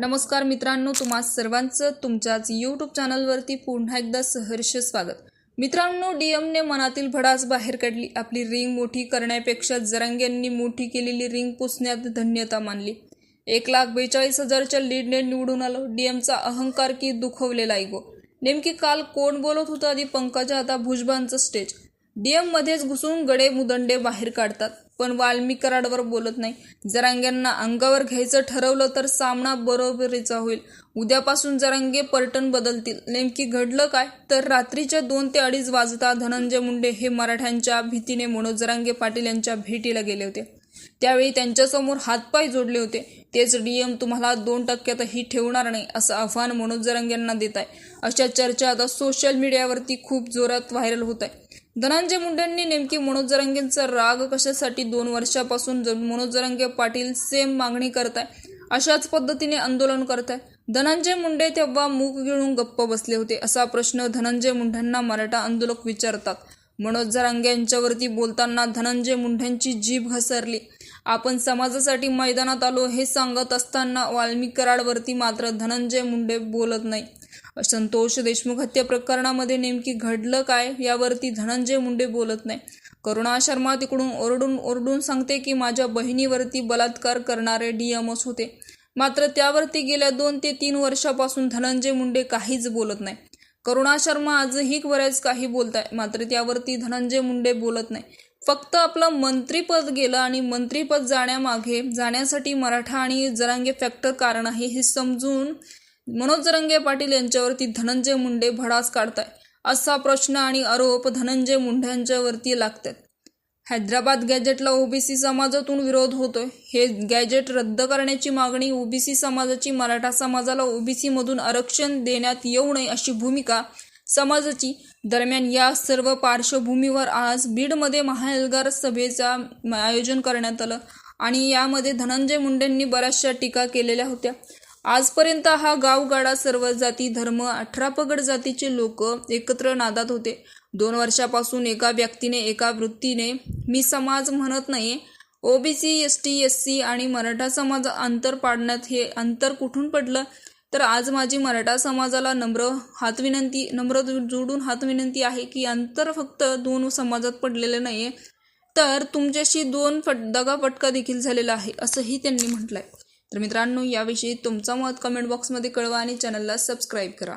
नमस्कार मित्रांनो तुम्हा सर्वांचं तुमच्याच यूट्यूब चॅनलवरती पुन्हा एकदा सहर्ष स्वागत. मित्रांनो डीएमने मनातील भडास बाहेर काढली. आपली रिंग मोठी करण्यापेक्षा जरांग्यांनी मोठी केलेली रिंग पुसण्यात धन्यता मानली. एक लाख बेचाळीस हजारच्या लीडने निवडून आलो. डीएमचा अहंकार की दुखवलेला ऐगो नेमकी काल कोण बोलत होतं आधी पंकजा? आता भुजबांचं स्टेज डीएममध्येच घुसून गडे मुदंडे बाहेर काढतात. पण वाल्मिक कराडवर बोलत नाही. जरांग्यांना अंगावर घ्यायचं ठरवलं तर सामना बरोबरीचा होईल. उद्यापासून जरांगे पर्टन बदलतील. नेमकी घडलं काय? तर रात्रीच्या दोन ते अडीच वाजता धनंजय मुंडे हे मराठ्यांच्या भीतीने मनोज जरांगे पाटील यांच्या भेटीला गेले होते. त्यावेळी त्यांच्यासमोर हातपाय जोडले होते. तेच डीएम तुम्हाला दोन टक्क्यातही ठेवणार नाही असं आव्हान मनोज जरांगे यांना देत आहे अशा चर्चा आता सोशल मीडियावरती खूप जोरात व्हायरल होत आहे. धनंजय मुंडेंनी नेमकी मनोज जरांगेंचा राग कशासाठी दोन वर्षापासून ज- मनोज जरांगे पाटील सेम मागणी करताय अशाच पद्धतीने आंदोलन करताय? धनंजय मुंडे तेव्हा मूग गिळून गप्प बसले होते. असा प्रश्न धनंजय मुंडेंना मराठा आंदोलक विचारतात. मनोज जरांगे यांच्यावरती बोलताना धनंजय मुंडेंची जीभ घसरली. आपण समाजासाठी मैदानात आलो हे सांगत असताना वाल्मिक कराडवरती मात्र धनंजय मुंडे बोलत नाही. संतोष देशमुख हत्या प्रकरणामध्ये नेमकी घडलं काय? यावरती धनंजय मुंडे बोलत नाही. करुणा शर्मा तिकडून ओरडून ओरडून सांगते की माझ्या बहिणीवरती बलात्कार करणारे डीएमएस होते. मात्र त्यावरती गेल्या दोन ते तीन वर्षापासून धनंजय मुंडे काहीच बोलत नाही. करुणा शर्मा आजही बऱ्याच काही बोलत आहे मात्र त्यावरती धनंजय मुंडे बोलत नाही. फक्त आपलं मंत्रीपद गेलं आणि मंत्रीपद जाण्यामागे जाण्यासाठी मराठा आणि जरांगे फॅक्टर कारण आहे हे समजून मनोज रंगे पाटील यांच्यावरती धनंजय मुंडे भडास काढताय असा प्रश्न आणि आरोप धनंजय मुंड्यांच्यावरती लागतात. हैदराबाद गॅजेटला ओबीसी समाजातून विरोध होतोय. हे गॅजेट रद्द करण्याची मागणी ओबीसी समाजाची मराठा समाजाला ओबीसीमधून आरक्षण देण्यात येऊ नये अशी भूमिका समाजाची. दरम्यान या सर्व पार्श्वभूमीवर आज बीडमध्ये महाएल्गार सभेचा आयोजन करण्यात आलं आणि यामध्ये धनंजय मुंडेंनी बऱ्याचशा टीका केलेल्या होत्या. आजपर्यंत हा गावगाडा सर्व जाती धर्म अठरा पगड जातीचे लोक एकत्र नादात होते. दोन वर्षापासून एका व्यक्तीने एका वृत्तीने मी समाज म्हणत नाही OBC S T S C आणि मराठा समाज अंतर पाडण्यात हे अंतर कुठून पडलं? तर आज माझी मराठा समाजाला नम्र हातविनंती नम्र जोडून हातविनंती आहे की अंतर फक्त दोन समाजात पडलेले आहे तर तुमच्याशी दोन फट दगाफटका देखील झालेला आहे असंही त्यांनी म्हटलं आहे तर मित्रांनो याविषयी तुमचं मत कमेंट बॉक्समध्ये कळवा आणि चॅनलला सबस्क्राईब करा.